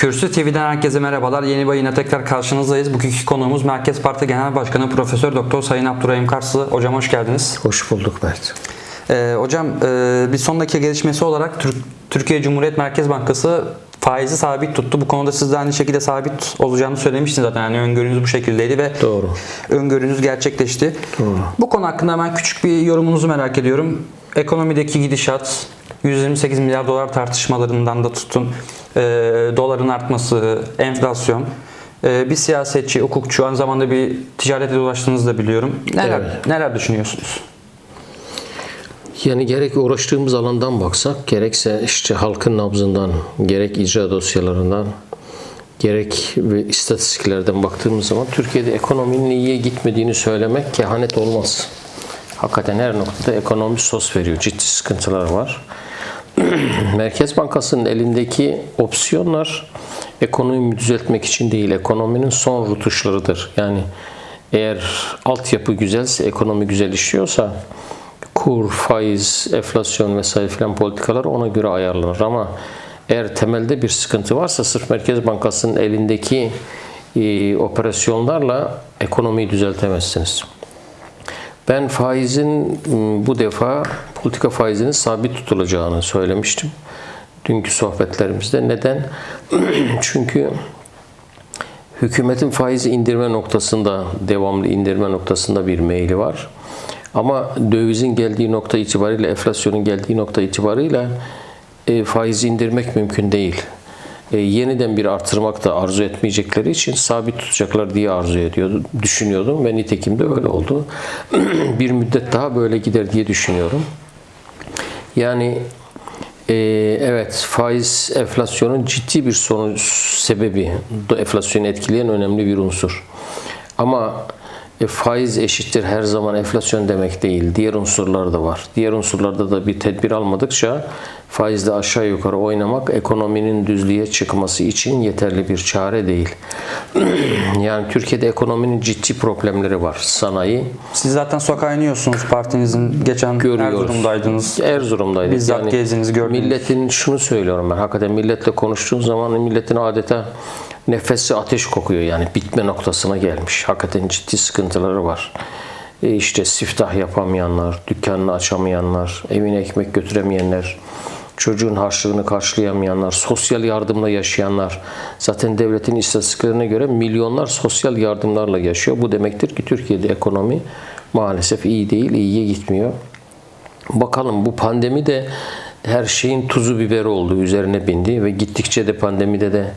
Kürsü TV'den herkese merhabalar. Yeni bir yayına tekrar karşınızdayız. Bugünkü konuğumuz Merkez Parti Genel Başkanı Profesör Doktor Sayın Abdurrahim Karslı. Hocam hoş geldiniz. Hoş bulduk Mert. Ee, hocam e, bir son dakika gelişmesi olarak Türk- Türkiye Cumhuriyet Merkez Bankası faizi sabit tuttu. Bu konuda siz de aynı şekilde sabit olacağını söylemiştiniz zaten. Yani öngörünüz bu şekildeydi ve Doğru. öngörünüz gerçekleşti. Doğru. Bu konu hakkında ben küçük bir yorumunuzu merak ediyorum. Ekonomideki gidişat, 128 milyar dolar tartışmalarından da tutun, e, doların artması, enflasyon. E, bir siyasetçi, hukukçu, aynı zamanda bir ticarete ulaştığınızı da biliyorum. Neler, Evet. neler düşünüyorsunuz? Yani gerek uğraştığımız alandan baksak, gerekse işte halkın nabzından, gerek icra dosyalarından, gerek ve istatistiklerden baktığımız zaman Türkiye'de ekonominin iyiye gitmediğini söylemek kehanet olmaz. Hakikaten her noktada ekonomi sos veriyor. Ciddi sıkıntılar var. Merkez Bankası'nın elindeki opsiyonlar ekonomiyi düzeltmek için değil, ekonominin son rutuşlarıdır. Yani eğer altyapı güzelse, ekonomi güzel işliyorsa kur, faiz, enflasyon vesaire filan politikalar ona göre ayarlanır. Ama eğer temelde bir sıkıntı varsa sırf Merkez Bankası'nın elindeki e, operasyonlarla ekonomiyi düzeltemezsiniz. Ben faizin bu defa politika faizinin sabit tutulacağını söylemiştim. Dünkü sohbetlerimizde. Neden? Çünkü hükümetin faizi indirme noktasında, devamlı indirme noktasında bir meyli var. Ama dövizin geldiği nokta itibariyle, enflasyonun geldiği nokta itibariyle e, faizi indirmek mümkün değil. E, yeniden bir artırmak da arzu etmeyecekleri için sabit tutacaklar diye arzu ediyordu, düşünüyordum ve nitekim de öyle oldu. bir müddet daha böyle gider diye düşünüyorum. Yani e, evet faiz enflasyonun ciddi bir sonuç sebebi, enflasyonu etkileyen önemli bir unsur. Ama e, faiz eşittir her zaman enflasyon demek değil. Diğer unsurlar da var. Diğer unsurlarda da bir tedbir almadıkça faizle aşağı yukarı oynamak ekonominin düzlüğe çıkması için yeterli bir çare değil. yani Türkiye'de ekonominin ciddi problemleri var. Sanayi, Siz zaten sokağa iniyorsunuz partinizin. Geçen Görüyoruz. Erzurum'daydınız. Erzurum'daydık. Bizzat gezdiniz, gördünüz. Milletin şunu söylüyorum ben. Hakikaten milletle konuştuğum zaman milletin adeta nefesi ateş kokuyor. Yani bitme noktasına gelmiş. Hakikaten ciddi sıkıntıları var. E işte siftah yapamayanlar, dükkanını açamayanlar, evine ekmek götüremeyenler, çocuğun harçlığını karşılayamayanlar, sosyal yardımla yaşayanlar. Zaten devletin istatistiklerine göre milyonlar sosyal yardımlarla yaşıyor. Bu demektir ki Türkiye'de ekonomi maalesef iyi değil, iyiye gitmiyor. Bakalım bu pandemi de her şeyin tuzu biberi oldu, üzerine bindi ve gittikçe de pandemide de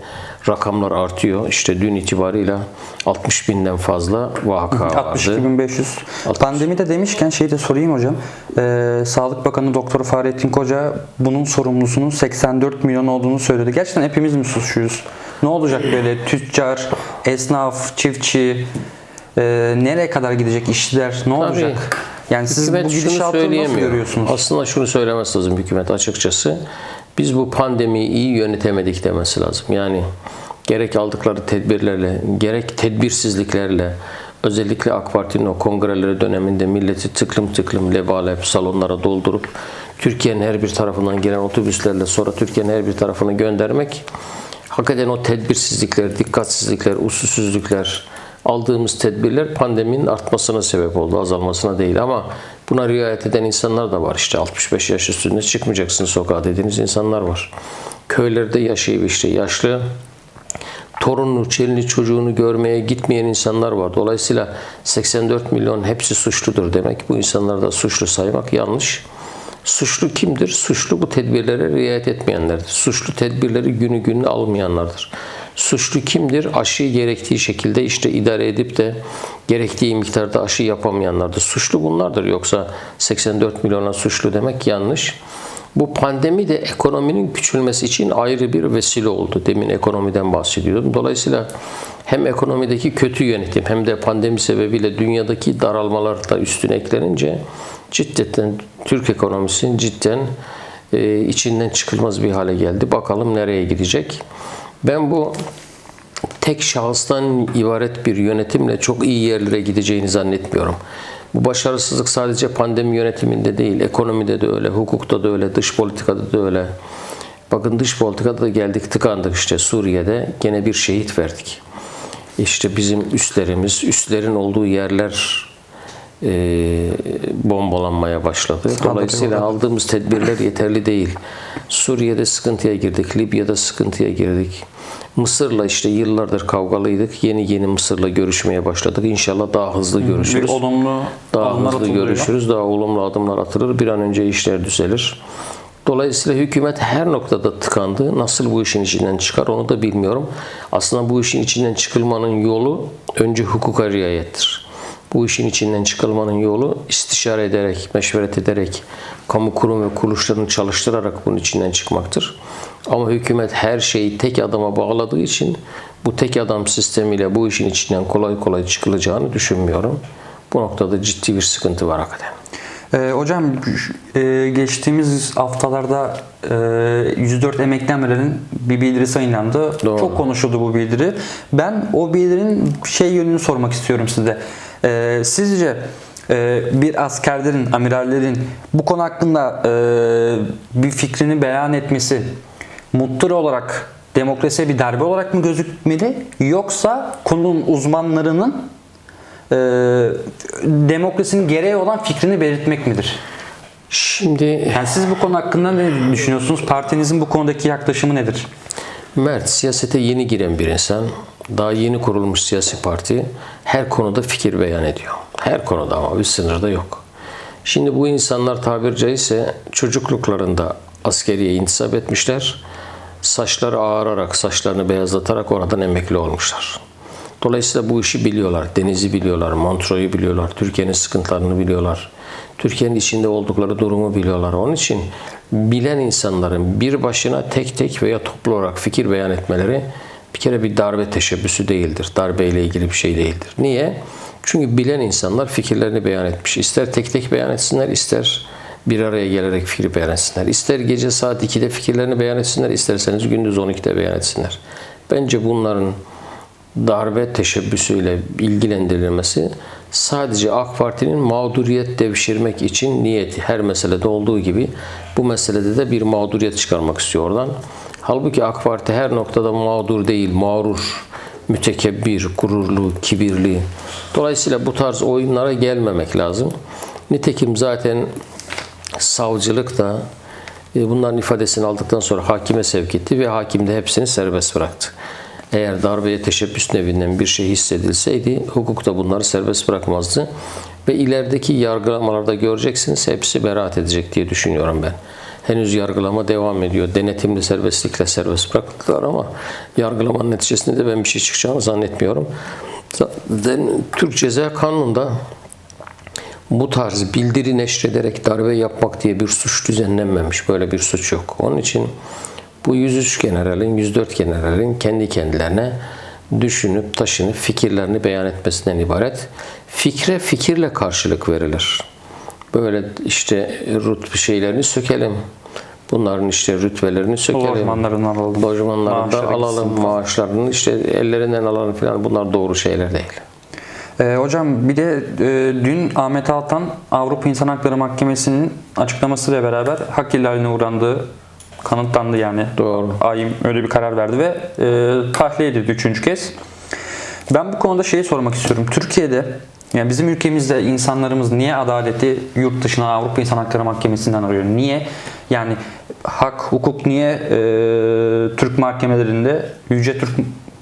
rakamlar artıyor. İşte dün itibarıyla 60 binden fazla vaka vardı. 62.500. Pandemide demişken şey de sorayım hocam. Ee, Sağlık Bakanı Doktor Fahrettin Koca bunun sorumlusunun 84 milyon olduğunu söyledi. Gerçekten hepimiz mi suçluyuz? Ne olacak böyle tüccar, esnaf, çiftçi, e, nereye kadar gidecek işçiler? Ne olacak? Yani siz Hükümet bu gidişatı nasıl görüyorsunuz? Aslında şunu söylemesi lazım hükümet açıkçası. Biz bu pandemiyi iyi yönetemedik demesi lazım. Yani gerek aldıkları tedbirlerle, gerek tedbirsizliklerle, özellikle AK Parti'nin o kongreleri döneminde milleti tıklım tıklım lebalep salonlara doldurup Türkiye'nin her bir tarafından gelen otobüslerle sonra Türkiye'nin her bir tarafına göndermek hakikaten o tedbirsizlikler, dikkatsizlikler, usulsüzlükler, aldığımız tedbirler pandeminin artmasına sebep oldu, azalmasına değil. Ama buna riayet eden insanlar da var. İşte 65 yaş üstünde çıkmayacaksın sokağa dediğiniz insanlar var. Köylerde yaşayıp işte yaşlı, torununu, çelini, çocuğunu görmeye gitmeyen insanlar var. Dolayısıyla 84 milyon hepsi suçludur demek. Bu insanları da suçlu saymak yanlış. Suçlu kimdir? Suçlu bu tedbirlere riayet etmeyenlerdir. Suçlu tedbirleri günü gününe almayanlardır. Suçlu kimdir? Aşıyı gerektiği şekilde işte idare edip de gerektiği miktarda aşı yapamayanlardır. Suçlu bunlardır. Yoksa 84 milyona suçlu demek yanlış. Bu pandemi de ekonominin küçülmesi için ayrı bir vesile oldu. Demin ekonomiden bahsediyordum. Dolayısıyla hem ekonomideki kötü yönetim hem de pandemi sebebiyle dünyadaki daralmalar da üstüne eklenince cidden Türk ekonomisinin cidden içinden çıkılmaz bir hale geldi. Bakalım nereye gidecek. Ben bu tek şahıstan ibaret bir yönetimle çok iyi yerlere gideceğini zannetmiyorum. Bu başarısızlık sadece pandemi yönetiminde değil, ekonomide de öyle, hukukta da öyle, dış politikada da öyle. Bakın dış politikada da geldik tıkandık işte Suriye'de gene bir şehit verdik. İşte bizim üstlerimiz, üstlerin olduğu yerler e, bombalanmaya başladı. Dolayısıyla aldığımız tedbirler yeterli değil. Suriye'de sıkıntıya girdik, Libya'da sıkıntıya girdik. Mısır'la işte yıllardır kavgalıydık. Yeni yeni Mısır'la görüşmeye başladık. İnşallah daha hızlı Bir görüşürüz. olumlu Daha hızlı atılıyor. görüşürüz. Daha olumlu adımlar atılır. Bir an önce işler düzelir. Dolayısıyla hükümet her noktada tıkandı. Nasıl bu işin içinden çıkar onu da bilmiyorum. Aslında bu işin içinden çıkılmanın yolu önce hukuka riayettir. Bu işin içinden çıkılmanın yolu istişare ederek, meşveret ederek, kamu kurum ve kuruluşlarını çalıştırarak bunun içinden çıkmaktır. Ama hükümet her şeyi tek adama bağladığı için bu tek adam sistemiyle bu işin içinden kolay kolay çıkılacağını düşünmüyorum. Bu noktada ciddi bir sıkıntı var hakikaten. Ee, hocam e, geçtiğimiz haftalarda e, 104 emeklemelerin bir bildirisi yayınlandı. Doğru. Çok konuşuldu bu bildiri. Ben o bildirinin şey yönünü sormak istiyorum size. Ee, sizce e, bir askerlerin, amirallerin bu konu hakkında e, bir fikrini beyan etmesi mutlu olarak demokrasiye bir darbe olarak mı gözükmeli yoksa konunun uzmanlarının e, demokrasinin gereği olan fikrini belirtmek midir? Şimdi Yani siz bu konu hakkında ne düşünüyorsunuz? Partinizin bu konudaki yaklaşımı nedir? Mert siyasete yeni giren bir insan, daha yeni kurulmuş siyasi parti her konuda fikir beyan ediyor. Her konuda ama bir sınırda yok. Şimdi bu insanlar tabiri caizse çocukluklarında askeriye intisap etmişler. Saçları ağararak, saçlarını beyazlatarak oradan emekli olmuşlar. Dolayısıyla bu işi biliyorlar. Denizi biliyorlar, Montreux'u biliyorlar, Türkiye'nin sıkıntılarını biliyorlar. Türkiye'nin içinde oldukları durumu biliyorlar. Onun için bilen insanların bir başına tek tek veya toplu olarak fikir beyan etmeleri bir kere bir darbe teşebbüsü değildir. Darbe ile ilgili bir şey değildir. Niye? Çünkü bilen insanlar fikirlerini beyan etmiş. İster tek tek beyan etsinler, ister bir araya gelerek fikir beyan etsinler. İster gece saat 2'de fikirlerini beyan etsinler, isterseniz gündüz 12'de beyan etsinler. Bence bunların darbe teşebbüsüyle ilgilendirilmesi sadece AK Parti'nin mağduriyet devşirmek için niyeti her meselede olduğu gibi bu meselede de bir mağduriyet çıkarmak istiyor oradan. Halbuki AK Parti her noktada mağdur değil, mağrur, mütekebbir, gururlu, kibirli. Dolayısıyla bu tarz oyunlara gelmemek lazım. Nitekim zaten savcılık da e, bunların ifadesini aldıktan sonra hakime sevk etti ve hakim de hepsini serbest bıraktı. Eğer darbeye teşebbüs nevinden bir şey hissedilseydi hukuk da bunları serbest bırakmazdı. Ve ilerideki yargılamalarda göreceksiniz hepsi beraat edecek diye düşünüyorum ben. Henüz yargılama devam ediyor. Denetimli serbestlikle serbest bıraktılar ama yargılamanın neticesinde de ben bir şey çıkacağını zannetmiyorum. Türk Ceza Kanunu'nda bu tarz bildiri neşrederek darbe yapmak diye bir suç düzenlenmemiş. Böyle bir suç yok. Onun için bu 103 generalin, 104 generalin kendi kendilerine düşünüp taşınıp fikirlerini beyan etmesinden ibaret. Fikre fikirle karşılık verilir. Böyle işte rütbe şeylerini sökelim. Bunların işte rütbelerini sökelim. Lojmanlarından alalım. Lojmanlarından Maaşları alalım, gitsin. maaşlarını işte ellerinden alalım falan. Bunlar doğru şeyler değil. Ee, hocam bir de e, dün Ahmet Altan Avrupa İnsan Hakları Mahkemesi'nin açıklamasıyla beraber hak ihlaline uğrandığı kanıtlandı yani. Doğru. AYİM öyle bir karar verdi ve e, tahliye edildi üçüncü kez. Ben bu konuda şeyi sormak istiyorum. Türkiye'de yani bizim ülkemizde insanlarımız niye adaleti yurt dışına Avrupa İnsan Hakları Mahkemesi'nden arıyor? Niye? Yani hak, hukuk niye e, Türk mahkemelerinde Yüce Türk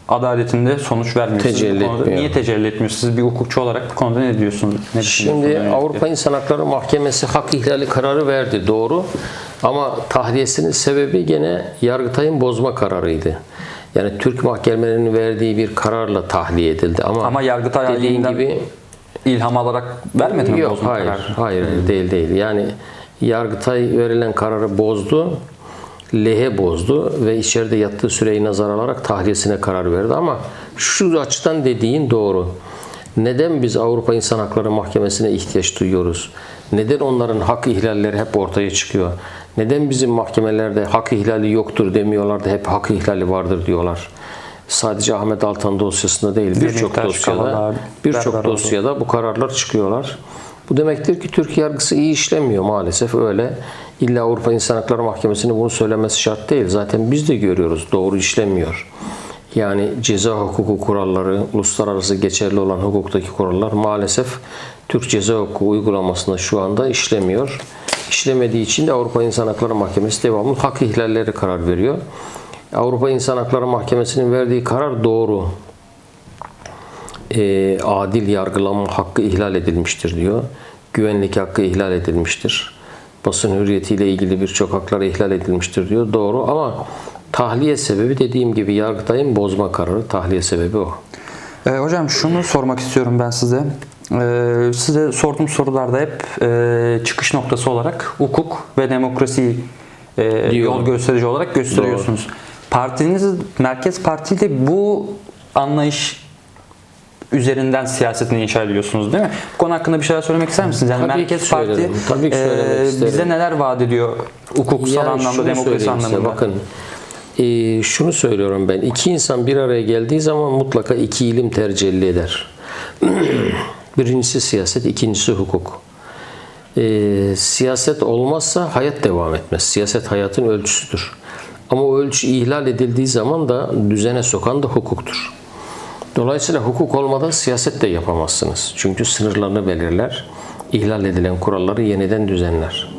adaletinde sonuç vermiyor? Siz bu Tecelli konuda etmiyor. Niye tecelli etmiyor? Siz bir hukukçu olarak bu konuda ne diyorsunuz? Ne? Şimdi? Avrupa İnsan Hakları Mahkemesi hak ihlali kararı verdi doğru ama tahliyesinin sebebi gene Yargıtay'ın bozma kararıydı. Yani Türk mahkemelerinin verdiği bir kararla tahliye edildi ama, Ama Yargıtay dediğin gibi ilham alarak vermedi mi yok hayır, hayır hayır değil değil. Yani Yargıtay verilen kararı bozdu. Lehe bozdu ve içeride yattığı süreyi nazar alarak tahliyesine karar verdi ama şu açıdan dediğin doğru. Neden biz Avrupa İnsan Hakları Mahkemesi'ne ihtiyaç duyuyoruz? Neden onların hak ihlalleri hep ortaya çıkıyor? Neden bizim mahkemelerde hak ihlali yoktur demiyorlar da hep hak ihlali vardır diyorlar? Sadece Ahmet Altan dosyasında değil birçok dosyada birçok dosyada bu kararlar çıkıyorlar. Bu demektir ki Türk yargısı iyi işlemiyor maalesef öyle. İlla Avrupa İnsan Hakları Mahkemesi'nin bunu söylemesi şart değil. Zaten biz de görüyoruz doğru işlemiyor. Yani ceza hukuku kuralları, uluslararası geçerli olan hukuktaki kurallar maalesef Türk ceza hukuku uygulamasında şu anda işlemiyor. İşlemediği için de Avrupa İnsan Hakları Mahkemesi devamlı hak ihlalleri karar veriyor. Avrupa İnsan Hakları Mahkemesi'nin verdiği karar doğru. E, adil yargılama hakkı ihlal edilmiştir diyor. Güvenlik hakkı ihlal edilmiştir. Basın hürriyetiyle ilgili birçok haklar ihlal edilmiştir diyor. Doğru ama tahliye sebebi dediğim gibi Yargıtay'ın bozma kararı tahliye sebebi o. Ee, hocam şunu sormak istiyorum ben size. Ee, size sorduğum sorularda hep e, çıkış noktası olarak hukuk ve demokrasiyi e, yol gösterici olarak gösteriyorsunuz. Partiniz Merkez Parti de bu anlayış üzerinden siyasetini inşa ediyorsunuz değil mi? Bu konu hakkında bir şeyler söylemek ister misiniz? Yani Tabii Merkez Parti söylerim. Tabii ki e, isterim. bize neler vaat ediyor hukuksal Yani anlamda, demokrasi söyleyeyim size, anlamında? Bakın e, şunu söylüyorum ben. İki insan bir araya geldiği zaman mutlaka iki ilim tercih eder. Birincisi siyaset, ikincisi hukuk. E, siyaset olmazsa hayat devam etmez. Siyaset hayatın ölçüsüdür. Ama o ölçü ihlal edildiği zaman da düzene sokan da hukuktur. Dolayısıyla hukuk olmadan siyaset de yapamazsınız. Çünkü sınırlarını belirler, ihlal edilen kuralları yeniden düzenler.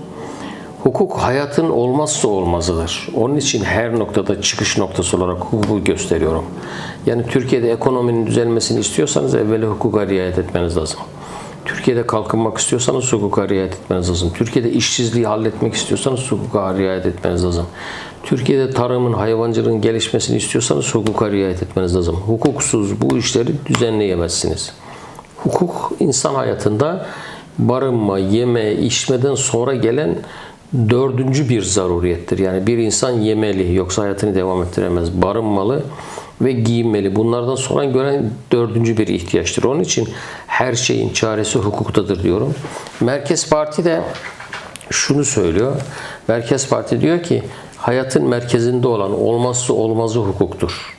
Hukuk hayatın olmazsa olmazıdır. Onun için her noktada çıkış noktası olarak hukuku gösteriyorum. Yani Türkiye'de ekonominin düzelmesini istiyorsanız evvela hukuka riayet etmeniz lazım. Türkiye'de kalkınmak istiyorsanız hukuka riayet etmeniz lazım. Türkiye'de işsizliği halletmek istiyorsanız hukuka riayet etmeniz lazım. Türkiye'de tarımın, hayvancılığın gelişmesini istiyorsanız hukuka riayet etmeniz lazım. Hukuksuz bu işleri düzenleyemezsiniz. Hukuk insan hayatında barınma, yeme, içmeden sonra gelen dördüncü bir zaruriyettir. Yani bir insan yemeli yoksa hayatını devam ettiremez. Barınmalı ve giyinmeli. Bunlardan sonra gören dördüncü bir ihtiyaçtır. Onun için her şeyin çaresi hukuktadır diyorum. Merkez Parti de şunu söylüyor. Merkez Parti diyor ki hayatın merkezinde olan olmazsa olmazı hukuktur.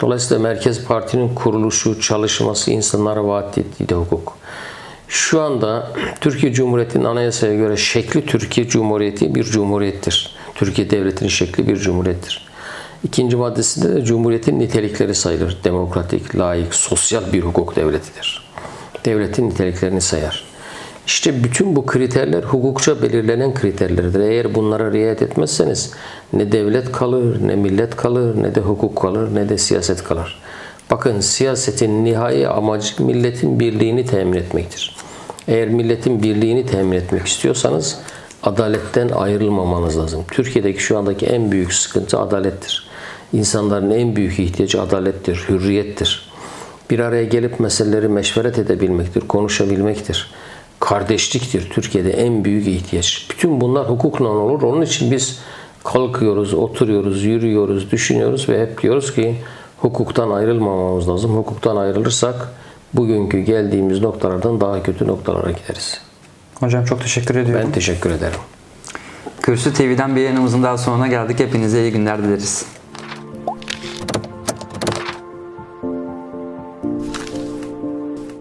Dolayısıyla Merkez Parti'nin kuruluşu, çalışması, insanlara vaat ettiği de hukuk. Şu anda Türkiye Cumhuriyeti'nin anayasaya göre şekli Türkiye Cumhuriyeti bir cumhuriyettir. Türkiye Devleti'nin şekli bir cumhuriyettir. İkinci maddesinde de Cumhuriyet'in nitelikleri sayılır. Demokratik, layık, sosyal bir hukuk devletidir. Devletin niteliklerini sayar. İşte bütün bu kriterler hukukça belirlenen kriterlerdir. Eğer bunlara riayet etmezseniz ne devlet kalır, ne millet kalır, ne de hukuk kalır, ne de siyaset kalır. Bakın siyasetin nihai amacı milletin birliğini temin etmektir. Eğer milletin birliğini temin etmek istiyorsanız adaletten ayrılmamanız lazım. Türkiye'deki şu andaki en büyük sıkıntı adalettir. İnsanların en büyük ihtiyacı adalettir, hürriyettir. Bir araya gelip meseleleri meşveret edebilmektir, konuşabilmektir. Kardeşliktir Türkiye'de en büyük ihtiyaç. Bütün bunlar hukukla olur. Onun için biz kalkıyoruz, oturuyoruz, yürüyoruz, düşünüyoruz ve hep diyoruz ki hukuktan ayrılmamamız lazım. Hukuktan ayrılırsak bugünkü geldiğimiz noktalardan daha kötü noktalara gideriz. Hocam çok teşekkür ediyorum. Ben teşekkür ederim. Kürsü TV'den bir yayınımızın daha sonuna geldik. Hepinize iyi günler dileriz.